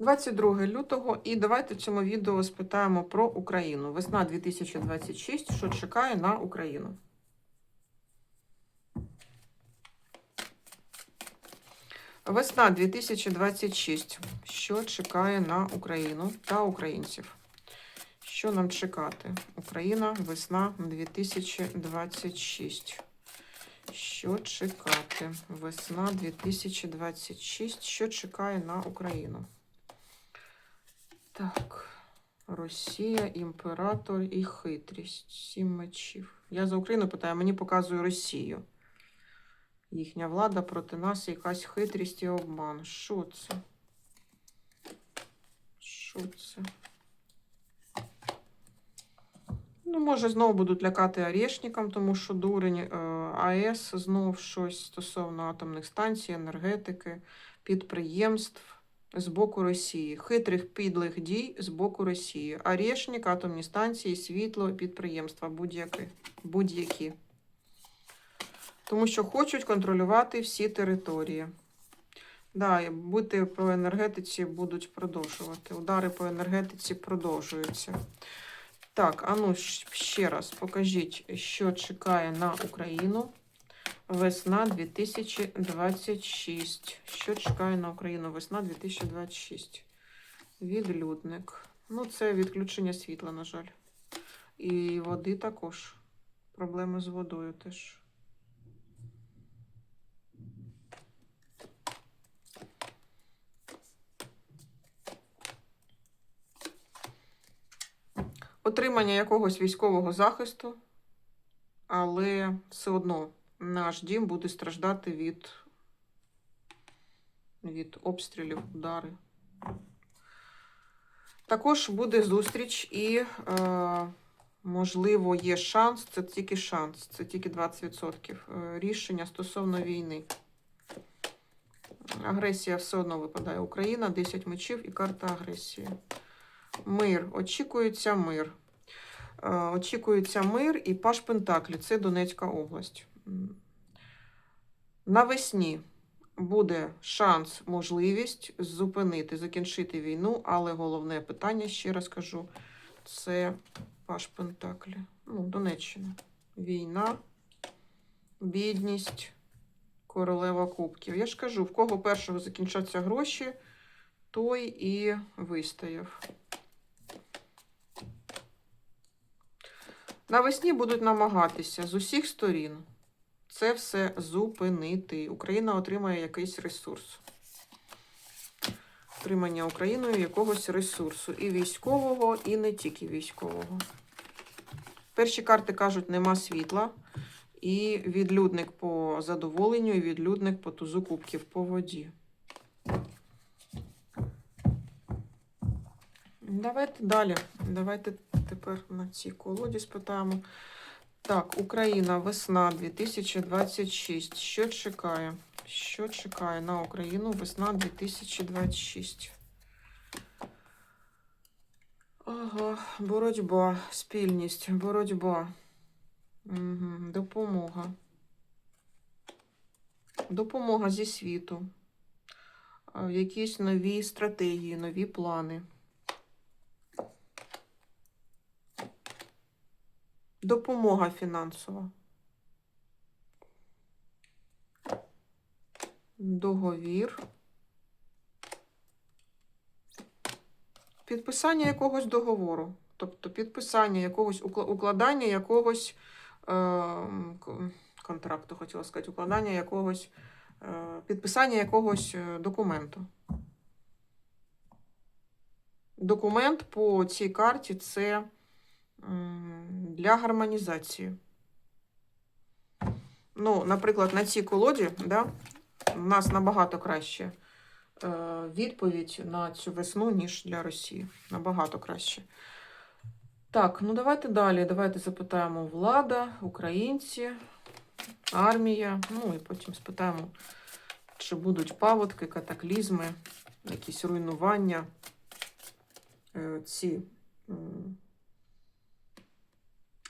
22 лютого, і давайте в цьому відео спитаємо про Україну. Весна 2026, що чекає на Україну. Весна 2026, що чекає на Україну та українців. Що нам чекати? Україна, весна 2026. Що чекати? Весна 2026. Що чекає на Україну? Так. Росія, імператор і хитрість. Сім мечів. Я за Україну питаю, мені показує Росію. Їхня влада проти нас якась хитрість і обман. Що це? Що це? Ну, може, знову будуть лякати Орешником, тому що дурень е, АЕС знов щось стосовно атомних станцій, енергетики, підприємств з боку Росії, хитрих підлих дій з боку Росії. Орешник, атомні станції, світло, підприємства будь-які. будь-які. Тому що хочуть контролювати всі території. Да, і бути по енергетиці будуть продовжувати. Удари по енергетиці продовжуються. Так, а ну ще раз покажіть, що чекає на Україну. Весна 2026. Що чекає на Україну? Весна 2026. Відлюдник. Ну, це відключення світла, на жаль. І води також. Проблеми з водою теж. Отримання якогось військового захисту, але все одно наш дім буде страждати від, від обстрілів, удари. Також буде зустріч і, е, можливо, є шанс, це тільки шанс, це тільки 20% е, рішення стосовно війни. Агресія все одно випадає. Україна, 10 мечів і карта агресії. Мир. Очікується мир. Е, Очікується мир і Паш Пентаклі. Це Донецька область. Навесні буде шанс, можливість зупинити, закінчити війну, але головне питання, ще раз кажу, це Паш Пентаклі. Ну, Донеччина. Війна, бідність, королева кубків. Я ж кажу, в кого першого закінчаться гроші, той і вистояв. Навесні будуть намагатися з усіх сторін це все зупинити. Україна отримає якийсь ресурс. Отримання Україною якогось ресурсу. І військового, і не тільки військового. Перші карти кажуть, нема світла. І відлюдник по задоволенню, і відлюдник по тузу кубків по воді. Давайте далі. Давайте тепер на цій колоді спитаємо. Так, Україна, весна 2026. Що чекає? Що чекає на Україну весна 2026? Ага, боротьба, спільність, боротьба. Угу, допомога. Допомога зі світу. Якісь нові стратегії, нові плани. Допомога фінансова. Договір. Підписання якогось договору. Тобто підписання якогось укладання якогось е, контракту, хотіла сказати, укладання якогось, е, підписання якогось е, документу. Документ по цій карті це для гармонізації. Ну, наприклад, на цій колоді, да, у нас набагато краще е, відповідь на цю весну, ніж для Росії. Набагато краще. Так, ну давайте далі. Давайте запитаємо влада, українці, армія. Ну і потім спитаємо, чи будуть паводки, катаклізми, якісь руйнування. Е, ці.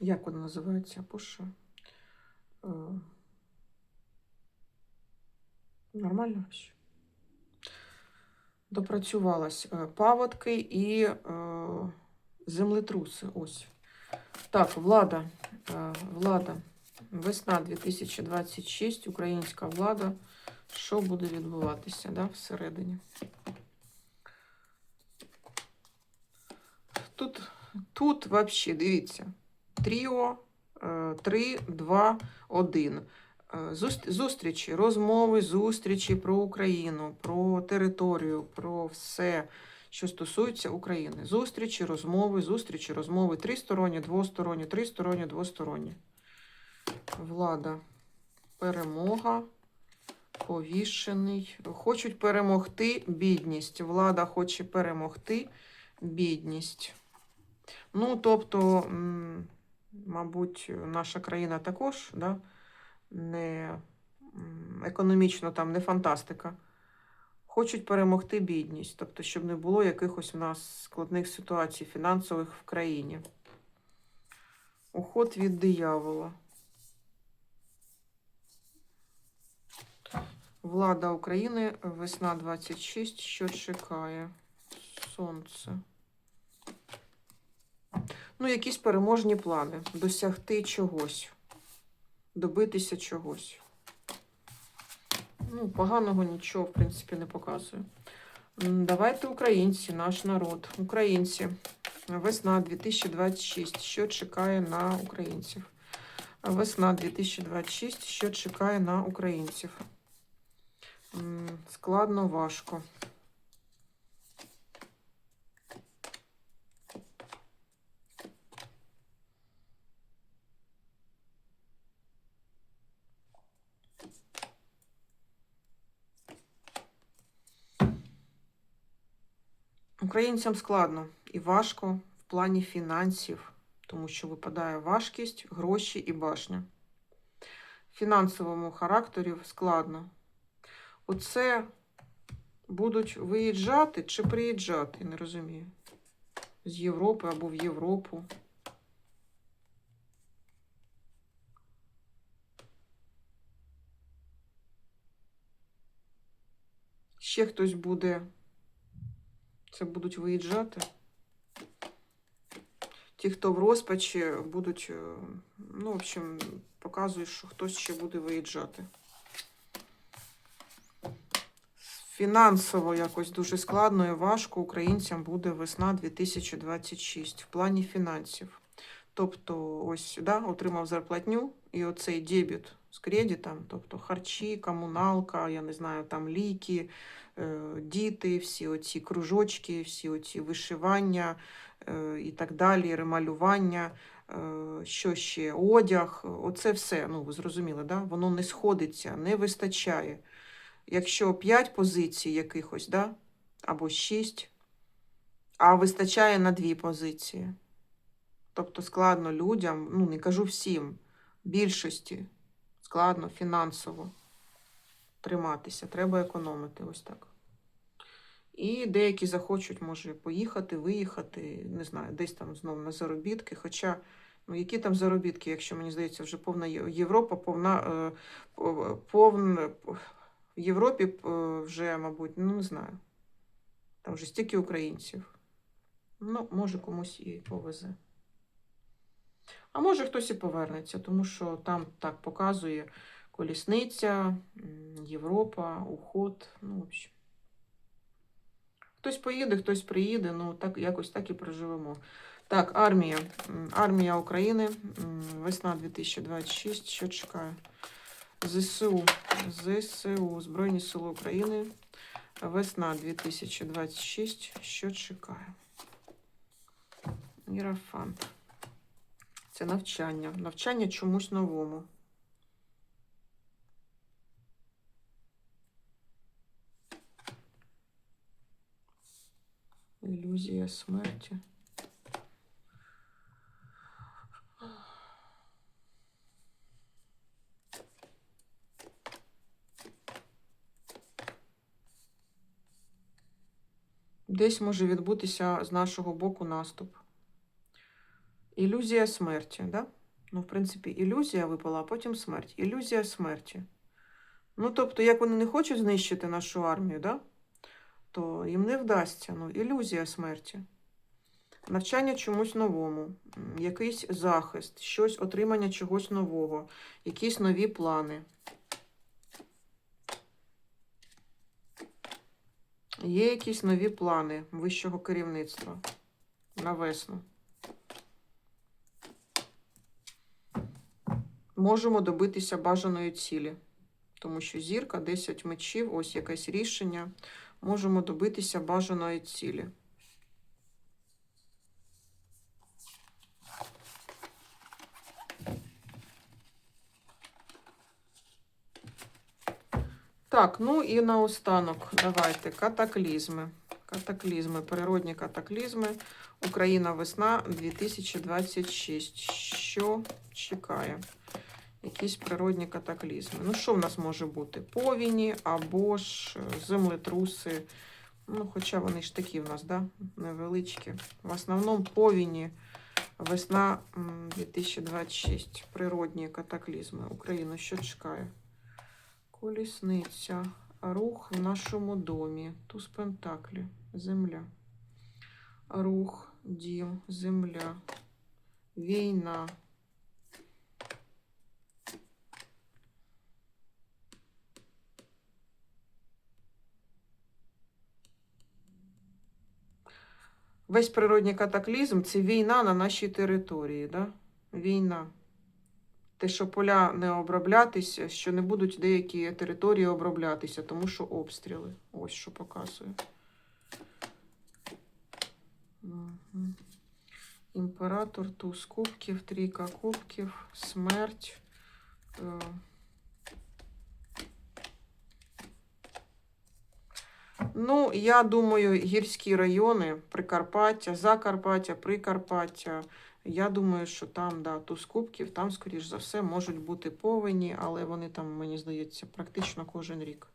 Як вона називається? Пуша. Е, Нормально вообще? допрацювалась е, паводки і е, землетруси. Ось. Так, влада. е, Влада. Весна 2026, українська влада. Що буде відбуватися да, всередині? Тут, тут взагалі, дивіться, тріо, 3, 2, 1. Е, Зустрічі, розмови, зустрічі про Україну, про територію, про все, що стосується України. Зустрічі, розмови, зустрічі, розмови. Тристоронні, двосторонні, тристоронні, двосторонні. Влада. Перемога. Повішений. Хочуть перемогти бідність. Влада хоче перемогти бідність. Ну, тобто, мабуть, наша країна також, да, не економічно там не фантастика. Хочуть перемогти бідність, тобто, щоб не було якихось у нас складних ситуацій фінансових в країні. Уход від диявола. Влада України, весна 26, що чекає? Сонце. Ну, якісь переможні плани. Досягти чогось. Добитися чогось. Ну, поганого нічого, в принципі, не показує. Давайте українці, наш народ. Українці. Весна 2026. Що чекає на українців? Весна 2026. Що чекає на українців? Складно, важко. Українцям складно і важко в плані фінансів, тому що випадає важкість, гроші і башня. Фінансовому характері складно. Оце будуть виїжджати чи приїжджати, не розумію. З Європи або в Європу. Ще хтось буде. Це будуть виїжджати. Ті, хто в розпачі, будуть, е, ну, в общем, показують, що хтось ще буде виїжджати. Фінансово якось дуже складно і важко українцям буде весна 2026 в плані фінансів. Тобто, ось да, отримав зарплатню, і оцей дебіт з кредитом, тобто харчі, комуналка, я не знаю, там ліки, е, діти, всі оці кружочки, всі оці вишивання е, і так далі, ремалювання, е, що ще, одяг, оце все, ну ви зрозуміли, да? воно не сходиться, не вистачає. Якщо 5 позицій якихось, да? або 6, а вистачає на 2 позиції. Тобто складно людям, ну не кажу всім, більшості складно фінансово триматися, треба економити ось так. І деякі захочуть, може, поїхати, виїхати, не знаю, десь там знову на заробітки. Хоча, ну які там заробітки, якщо мені здається, вже повна Європа, повна е, повн, в Європі е, вже, мабуть, ну не знаю. Там вже стільки українців. Ну, може, комусь і повезе. А може хтось і повернеться, тому що там так показує колісниця, Європа, уход. Ну, в. Хтось поїде, хтось приїде, ну так якось так і проживемо. Так, армія. Армія України. Весна 2026. Що чекає? ЗСУ. ЗСУ. Збройні Сили України. Весна 2026. Що чекає? Ірафант. Це навчання. Навчання чомусь новому. Ілюзія смерті. Десь може відбутися з нашого боку наступ. Ілюзія смерті, да? Ну, в принципі, ілюзія випала, а потім смерть. Ілюзія смерті. Ну, тобто, як вони не хочуть знищити нашу армію, да? то їм не вдасться. Ну, ілюзія смерті. Навчання чомусь новому, якийсь захист, щось, отримання чогось нового, якісь нові плани. Є якісь нові плани вищого керівництва на весну. Можемо добитися бажаної цілі, тому що зірка, 10 мечів, ось якесь рішення. Можемо добитися бажаної цілі. Так, ну і наостанок давайте катаклізми. Катаклізми, природні катаклізми. Україна весна 2026. Що чекає? Якісь природні катаклізми. Ну, що в нас може бути? Повіні або ж е, землетруси. Ну, хоча вони ж такі в нас, да? невеличкі. В основному повіні. Весна 2026. Природні катаклізми. Україна що чекає? Колісниця. Рух в нашому домі. Туз Пентаклі. Земля. Рух, дім, земля. Війна. Весь природний катаклізм це війна на нашій території. Да? Війна. Те, що поля не оброблятися, що не будуть деякі території оброблятися, тому що обстріли. Ось що показує. Імператор, туз кубків, трійка кубків, смерть. Ну, я думаю, гірські райони, Прикарпаття, Закарпаття, Прикарпаття. Я думаю, що там, да, туз там, скоріш за все, можуть бути повені, але вони там, мені здається, практично кожен рік.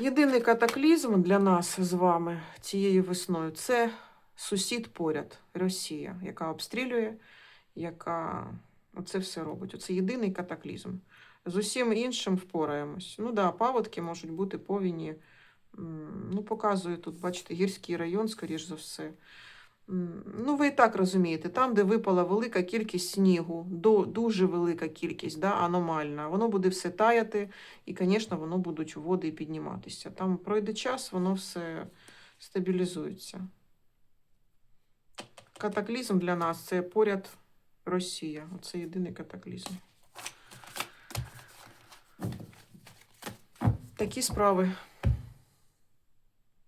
Єдиний катаклізм для нас з вами цією весною це сусід поряд, Росія, яка обстрілює, яка оце все робить. Оце єдиний катаклізм. З усім іншим впораємось. Ну да, паводки можуть бути повіні. Ну, показую тут, бачите, гірський район, скоріш за все. Ну, ви і так розумієте, там, де випала велика кількість снігу, дуже велика кількість, да, аномальна, воно буде все таяти, і, звісно, воно будуть води підніматися. Там пройде час, воно все стабілізується. Катаклізм для нас це поряд Росія. Оце єдиний катаклізм. Такі справи.